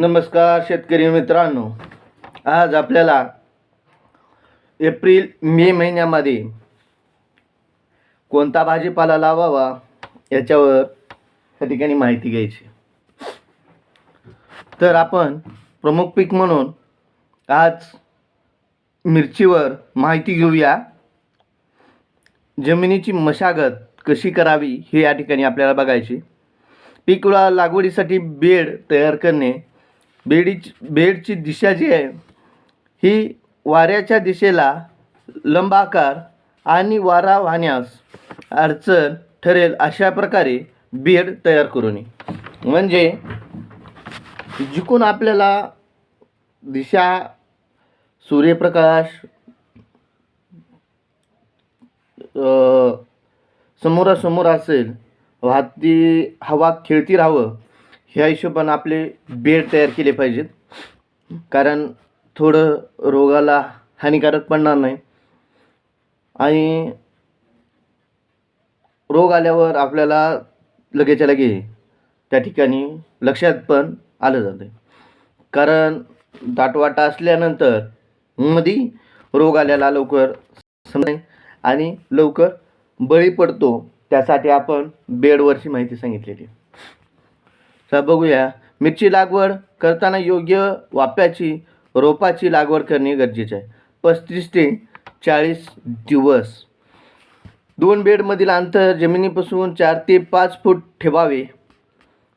नमस्कार शेतकरी मित्रांनो. आज आपल्याला एप्रिल मे महिन्यामध्ये कोणता भाजीपाला लावावा याच्यावर या ठिकाणी माहिती घ्यायची. तर आपण प्रमुख पीक म्हणून आज मिरचीवर माहिती घेऊया. जमिनीची मशागत कशी करावी हे या ठिकाणी आपल्याला बघायची. पीक लागवडीसाठी बेड तयार करणे बेडीची बेडची दिशा जी आहे ही वाऱ्याच्या दिशेला लंबाकार आणि वारा वाहण्यास अडचण ठरेल अशा प्रकारे बेड तयार करून. म्हणजे जिकून आपल्याला दिशा सूर्यप्रकाश समोरासमोर असेल वाहती हवा खेळती राहावं ह्या हिशोबानं आपले बेड तयार केले पाहिजेत. कारण थोडं रोगाला हानिकारक पडणार नाही. आणि रोग आल्यावर आपल्याला लगेच्या लगे त्या ठिकाणी लक्षात पण आलं जातं. कारण दाटवाटा असल्यानंतरमध्ये रोग आल्याला लवकर समज आणि लवकर बळी पडतो. त्यासाठी आपण बेडवरची माहिती सांगितलेली चला बघूया. मिरची लागवड करताना योग्य वाप्याची रोपाची लागवड करणे गरजेचे आहे. पस्तीस ते चाळीस दिवस. दोन बेडमधील अंतर जमिनीपासून चार ते पाच फूट ठेवावे.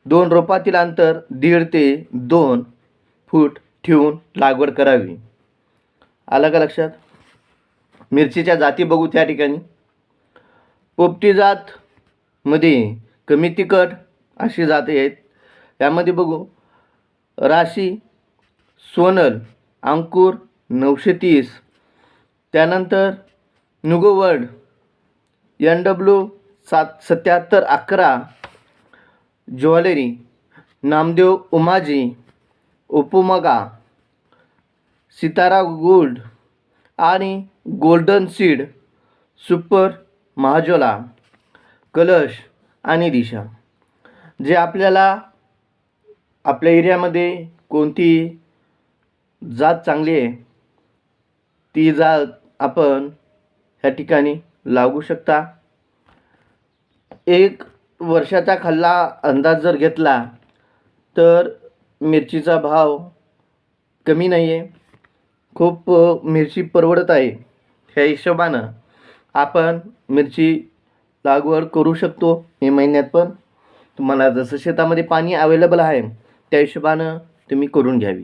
दोन रोपातील अंतर दीड ते दोन फूट ठेवून लागवड करावी. आलं का लक्षात? मिरचीच्या जाती बघू त्या ठिकाणी. पोपटी जात मध्ये कमी तिखट अशी जाती आहेत. यामध्ये बघू. राशी सोनल अंकुर नऊशे तीस त्यानंतर नुगोवर्ड एन डब्ल्यू सात सत्याहत्तर अकरा. ज्वेलरी नामदेव उमाजी उपमगा सितारा गोल्ड आणि गोल्डन सीड सुपर महाजोला कलश आणि दिशा. जे आपल्याला आपल्या एरियामध्ये कोणती जात चांगली आहे ती जात आपण ह्या ठिकाणी लागू शकता. एक वर्षाचा खाल्ला अंदाज जर घेतला तर मिरचीचा भाव कमी नाही आहे खूप मिरची परवडत आहे. ह्या हिशोबानं आपण मिरची लागवड करू शकतो. मे महिन्यात पण. तुम्हाला जसं शेतामध्ये पाणी अवेलेबल आहे त्या हिशोबानं तुम्ही करून घ्यावी.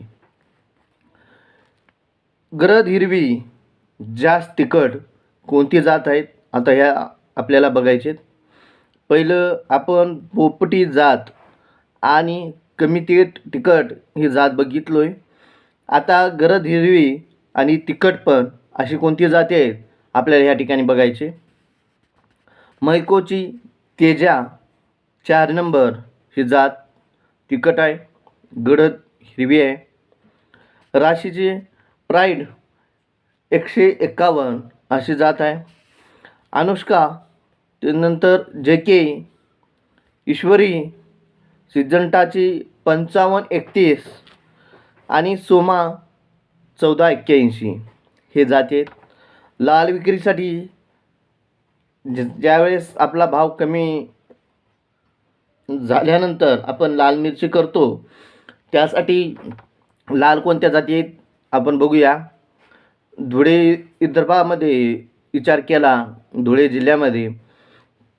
गरज हिरवी जास्त तिखट कोणती जात आहेत आता ह्या आपल्याला बघायचे पहिलं आपण पोपटी जात आणि कमी तिखट तिखट ही जात बघितलो आहे आता गरज हिरवी आणि तिखट पण अशी कोणती जाती आहेत आपल्याला ह्या ठिकाणी बघायचे. मैकोची तेजा चार नंबर ही जात तिखट आहे. गडद हिरवी आहे. राशीची प्राईड एकशे एक्कावन्न अशी जात आहे. अनुष्का त्यानंतर जे के ईश्वरी सिद्धंटाची पंचावन्न एकतीस आणि सोमा चौदा एक्क्याऐंशी हे जाते लाल विक्रीसाठी ज ज्यावेळेस आपला भाव कमी झाल्यानंतर आपण लाल मिरची करतो त्यासाठी लाल कोणत्या जाती आहेत आपण बघूया. धुळे विदर्भामध्ये विचार केला धुळे जिल्ह्यामध्ये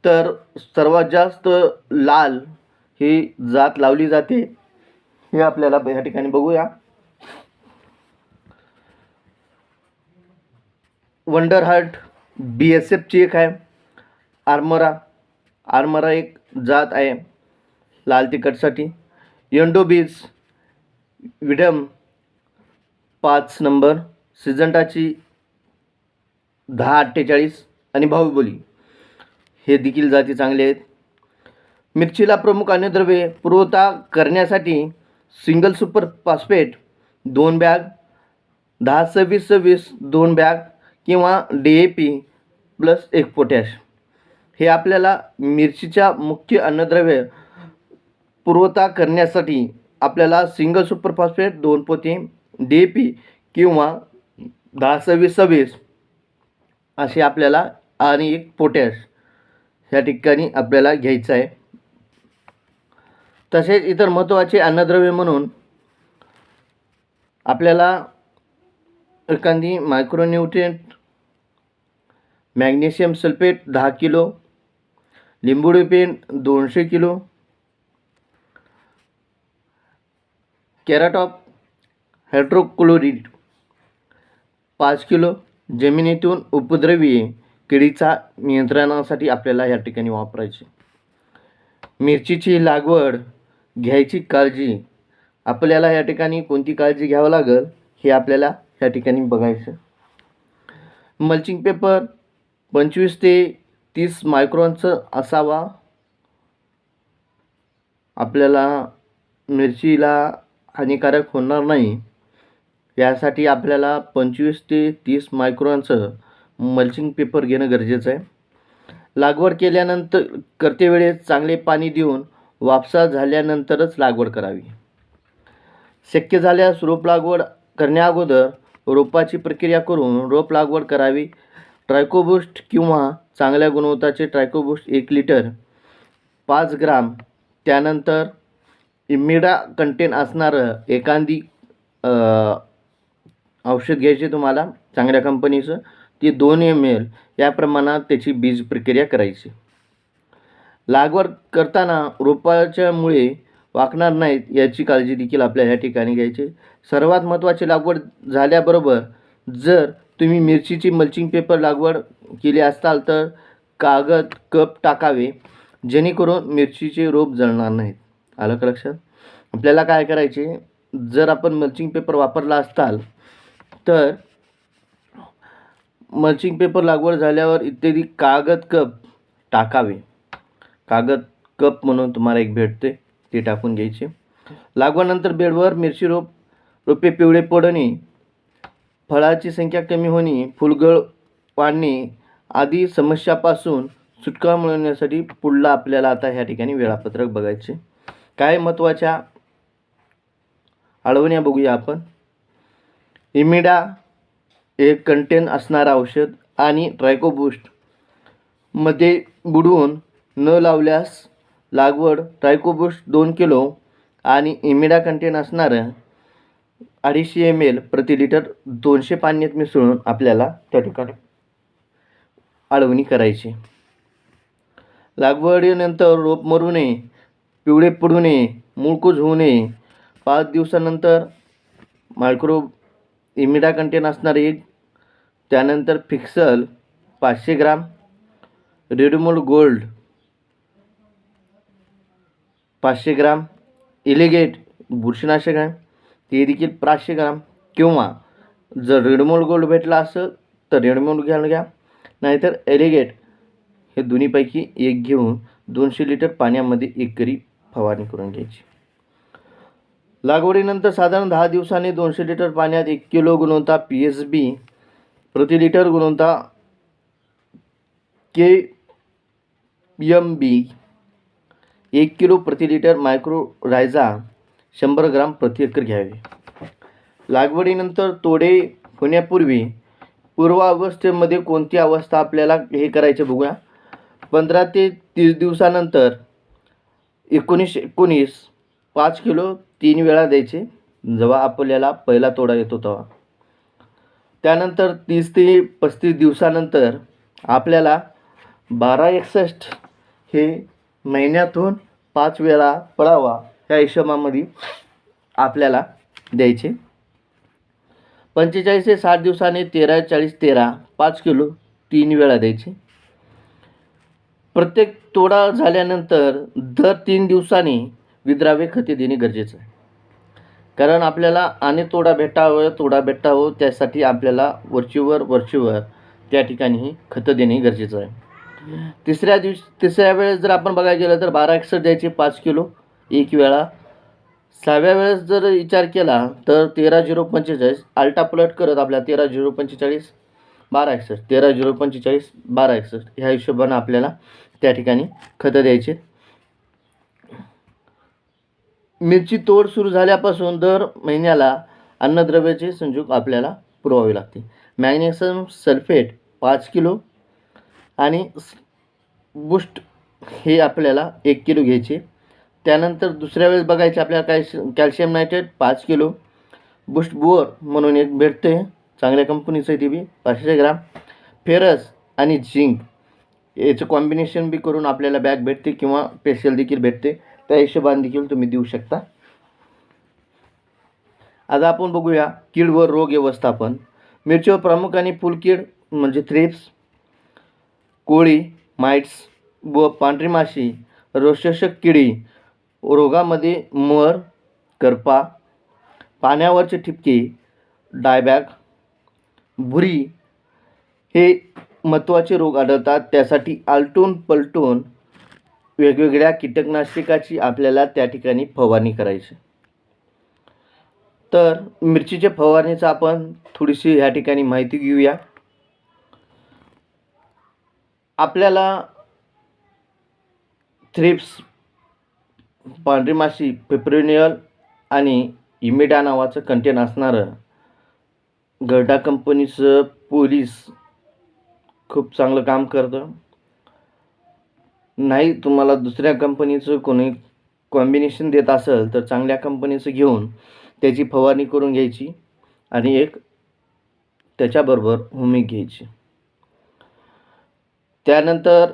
तर सर्वात जास्त लाल ही जात लावली जाते. हे आपल्याला या ठिकाणी बघूया. वंडर हार्ट बी एस एफची एक आहे. आर्मरा आर्मरा एक जात आहे लाल तिखटसाठी. एंडोबीज विडम पाच नंबर सिजंटाची दहा अठ्ठेचाळीस आणि भाऊबोली हे देखील जाती चांगले आहेत. मिरचीला प्रमुख अन्नद्रव्ये पुरवठा करण्यासाठी सिंगल सुपर फॉस्फेट दोन बॅग दहा सव्वीस सव्वीस दोन बॅग किंवा डी ए पी प्लस एक पोटॅश हे आपल्याला मिरचीच्या मुख्य अन्नद्रव्य पुरवठा करण्यासाठी आपल्याला सिंगल सुपर फॉस्फेट दोन पोती डी ए पी किंवा दहा सव्वीस सव्वीस असे आपल्याला आणि एक पोटॅश ह्या ठिकाणी आपल्याला घ्यायचं आहे. तसेच इतर महत्त्वाचे अन्नद्रव्य म्हणून आपल्याला एखादी मायक्रोन्यूट्रिएंट मॅग्नेशियम सल्फेट दहा किलो लिंबोडी दोनशे किलो कॅराटॉप हायड्रोक्लोरिड पाच किलो जमिनीतून उपद्रवी किडीचा नियंत्रणासाठी आपल्याला या ठिकाणी वापरायचे. मिरचीची लागवड घ्यायची काळजी आपल्याला या ठिकाणी कोणती काळजी घ्यावं लागेल हे आपल्याला या ठिकाणी बघायचं. मल्चिंग पेपर पंचवीस ते तीस मायक्रॉनचं असावा. आपल्याला मिरचीला हानिकारक होणार नाही. यासाठी आपल्याला पंचवीस ते तीस मायक्रॉनचं मल्चिंग पेपर घेणं गरजेचं आहे. लागवड केल्यानंतर करते वेळेस चांगले पाणी देऊन वापसा झाल्यानंतरच लागवड करावी. शक्य झाल्यास रोप लागवड करण्याअगोदर रोपाची प्रक्रिया करून रोप लागवड करावी. ट्रायकोबुस्ट किंवा चांगल्या गुणवत्ताचे ट्रायकोबुस्ट एक लिटर पाच ग्राम त्यानंतर इमिडा कंटेन असणारं एखादी औषध घ्यायचे तुम्हाला चांगल्या कंपनीचं ती दोन एम एल या प्रमाणात त्याची बीज प्रक्रिया करायची. लागवड करताना रोपाच्या मुळे वाकणार नाहीत याची काळजी देखील आपल्या या ठिकाणी घ्यायची. सर्वात महत्त्वाची लागवड झाल्याबरोबर जर तुम्ही मिरचीची मल्चिंग पेपर लागवड केली असताल तर कागद कप टाकावे जेणेकरून मिरचीचे रोप जळणार नाहीत. आलं का लक्षात? आपल्याला काय करायचे? जर आपण मल्चिंग पेपर वापरला असताल तर मल्चिंग पेपर लागवड झाल्यावर इत्यादी कागद कप टाकावे. कागद कप म्हणून तुम्हाला एक भेटते ते टाकून घ्यायचे. लागवडनंतर बेडवर मिरची रोप रोपे पिवळे पडणे फळाची संख्या कमी होणे फुलगळ वाढणे आदी समस्यापासून सुटका मिळवण्यासाठी पुढला आपल्याला आता ह्या ठिकाणी वेळापत्रक बघायचे. काय महत्त्वाच्या अडवण्या बघूया आपण? इमिडा एक कंटेन असणारं औषध आणि ट्रायकोबूस्टमध्ये बुडवून न लावल्यास लागवड ट्रायकोबूस्ट दोन किलो आणि इमिडा कंटेन असणारं अडीचशे एम एल प्रति लिटर दोनशे पाण्यात मिसळून आपल्याला त्या ठिकाणी अडवणी करायची. लागवडीनंतर रोप मरू नये पिवळे पडू नये मूळकूज होऊ नये. पाच दिवसानंतर मायक्रो इमिडा कंटेन असणारे एक. त्यानंतर फिक्सल पाचशे ग्राम. रेडमोल गोल्ड पाचशे ग्राम. इलिगेट बुरशीनाशक आहे. ते देखील पाचशे ग्राम. किंवा जर रेडमोल गोल्ड भेटला असेल तर रेडमोल घ्यायला घ्या. नाहीतर एलिगेट हे दोन्हीपैकी एक घेऊन दोनशे लिटर पाण्यामध्ये एक करी फवारणी करून घ्यायची. लागवडीनंतर साधारण दहा दिवसांनी दोनशे लिटर पाण्यात एक किलो गुणवत्ता पी एस बी प्रति लिटर गुणवत्ता के एम बी एक किलो प्रति लिटर मायक्रो रायझा शंभर ग्राम प्रति एकर घ्यावे. लागवडीनंतर तोडे होण्यापूर्वी पूर्वावस्थेमध्ये कोणती अवस्था आपल्याला हे करायचे बघूया. पंधरा ते तीस दिवसानंतर एकोणीसशे एकोणीस. पाच किलो तीन वेळा द्यायचे. जेव्हा आपल्याला पहिला तोडा येतो तेव्हा. त्यानंतर तीस ते पस्तीस दिवसानंतर आपल्याला बारा एकसष्ट हे महिन्यातून पाच वेळा पळावा ह्या हिशोबामध्ये आपल्याला द्यायचे. पंचेचाळीस ते साठ दिवसाने तेरा चाळीस तेरा. पाच किलो तीन वेळा द्यायचे. प्रत्येक तोडा झाल्यानंतर दर तीन दिवसांनी विद्राव्य खते देणे गरजेचं आहे. कारण आपल्याला आणि तोडा भेटावं तोडा भेटावं त्यासाठी आपल्याला वरचीवर वरचीवर त्या ठिकाणी खतं देणे गरजेचं आहे. तिसऱ्या दिवशी तिसऱ्या वेळेस जर आपण बघायला गेलं तर बारा एकसष्ट द्यायचे पाच किलो एक वेळा. सहाव्या वेळेस जर विचार केला तर तेरा झिरो पंचेचाळीस आल्टा पलट करत आपल्या तेरा झिरो पंचेचाळीस बारा एकसष्ट तेरा झिरो पंचेचाळीस बारा एकसष्ट ह्या हिशोबानं आपल्याला त्या ठिकाणी खतं द्यायचे. मिरची तोड सुरू झाल्यापासून दर महिन्याला अन्नद्रव्याचे संजोग आपल्याला पुरवावे लागते. मॅग्नेशियम सल्फेट पाच किलो आणि बुस्ट हे आपल्याला एक किलो घ्यायचे. त्यानंतर दुसऱ्या वेळेस बघायचे आपल्याला कॅश कॅल्शियम नायट्रेट पाच किलो. बुस्ट बुअर म्हणून एक भेटते. चांगल्या कंपनीचं ती बी पाचशे ग्राम. फेरस आणि झिंक याचं कॉम्बिनेशन बी करून आपल्याला बॅग भेटते किंवा स्पेशल देखील भेटते. त्या हिशोबाने देखील तुम्ही देऊ शकता. आता आपण बघूया कीड व रोग व्यवस्थापन. मिरचीवर प्रामुख्याने फुलकीड म्हणजे थ्रिप्स कोळी माइट्स व पांढरी माशी रोषक किडी रोगामध्ये मर करपा पाण्यावरचे ठिपके डायबॅग भुरी हे महत्त्वाचे रोग आढळतात. त्यासाठी आलटून पलटून वेगवेगळ्या कीटकनाशकाची आपल्याला त्या ठिकाणी फवारणी करायची. तर मिरचीच्या फवारणीचं आपण थोडीशी ह्या ठिकाणी माहिती घेऊया. आपल्याला थ्रिप्स पांढरी माशी पेप्रोनियल आणि इमिडा नावाचं कंटेन असणारं गर्डा कंपनीचं पोलीस खूप चांगलं काम करतं. नाही तुम्हाला दुसऱ्या कंपनीचं कोणी कॉम्बिनेशन देत असेल तर चांगल्या कंपनीचं घेऊन त्याची फवारणी करून घ्यायची आणि एक त्याच्याबरोबर हुमिक घ्यायची. त्यानंतर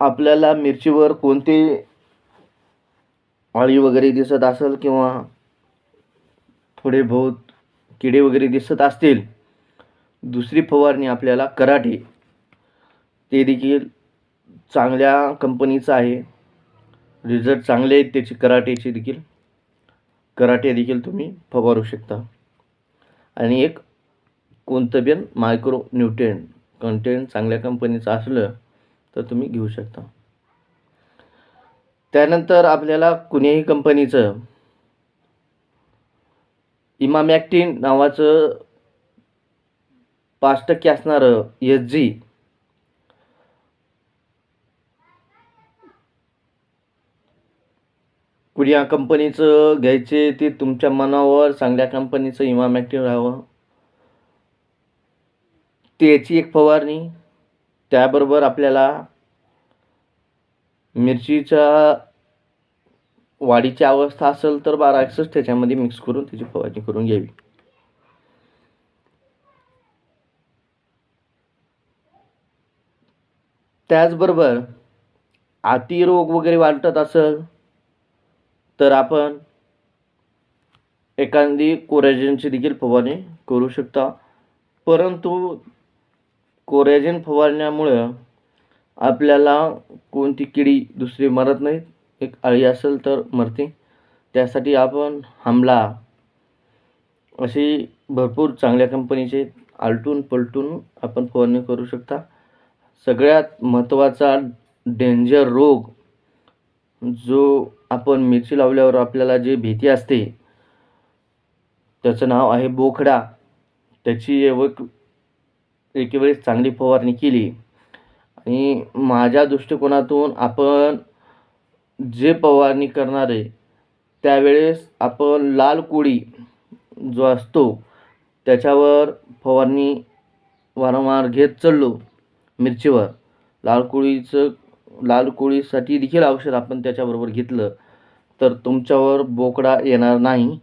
आपल्याला मिरचीवर कोणते अळी वगैरे दिसत असेल किंवा थोडे बहुत किडे वगैरे दिसत असतील दुसरी फवारणी आपल्याला कराटे ते देखील चांगल्या कंपनीचं आहे. रिझल्ट चांगले आहेत त्याची कराटेचे देखील. कराटे देखील तुम्ही फवारू शकता. आणि एक कोणतं पण मायक्रो न्यूट्रिएंट कंटेंट चांगल्या कंपनीचं असलं तर तुम्ही घेऊ शकता. त्यानंतर आपल्याला कुणीही कंपनीचं इमामॅक्टिन नावाचं पाच टक्के असणारं एस जी कुण्या कंपनीचं घ्यायचे ते तुमच्या मनावर चांगल्या कंपनीचं इमामॅक्टिन राहावं. त्याची एक फवारणी त्याबरोबर आपल्याला मिरचीच्या वाढीची अवस्था असेल तर बारा एकसष्ट त्याच्यामध्ये मिक्स करून त्याची फवारणी करून घ्यावी. त्याचबरोबर रोग वगैरे वाटत असेल तर आपण एखादी कोरॅजिनची देखील फवारणी करू शकता. परंतु कोरॅजिन फवारण्यामुळं आपल्याला कोणती किडी दुसरी मरत नाहीत एक अळी असेल तर मरते. त्यासाठी आपण हमला अशी भरपूर चांगल्या कंपनीचे आलटून पलटून आपण फवारणी करू शकता. सगळ्यात महत्त्वाचा डेंजर रोग जो आपण मिरची लावल्यावर आपल्याला जे भीती असते त्याचं नाव आहे बोखडा. त्याची एक एकेवेळेस चांगली फवारणी केली. आणि माझ्या दृष्टिकोनातून आपण जे फवारणी करणारे त्यावेळेस आपण लाल कोळी जो असतो त्याच्यावर फवारणी वारंवार घेत चाललो. मिरचीवर. लाल कोळीचं लाल कोळीसाठी देखील औषध आपण त्याच्याबरोबर घेतलं तर तुमच्यावर बोकडा येणार नाही.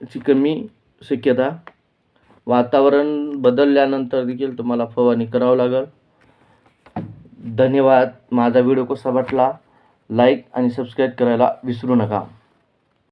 याची कमी शक्यता. वातावरण बदलल्यानंतर देखील तुम्हाला फवारणी करावं लागेल. धन्यवाद. माझा व्हिडिओ कसा वाटला? लाईक आणि सबस्क्राईब करायला विसरू नका.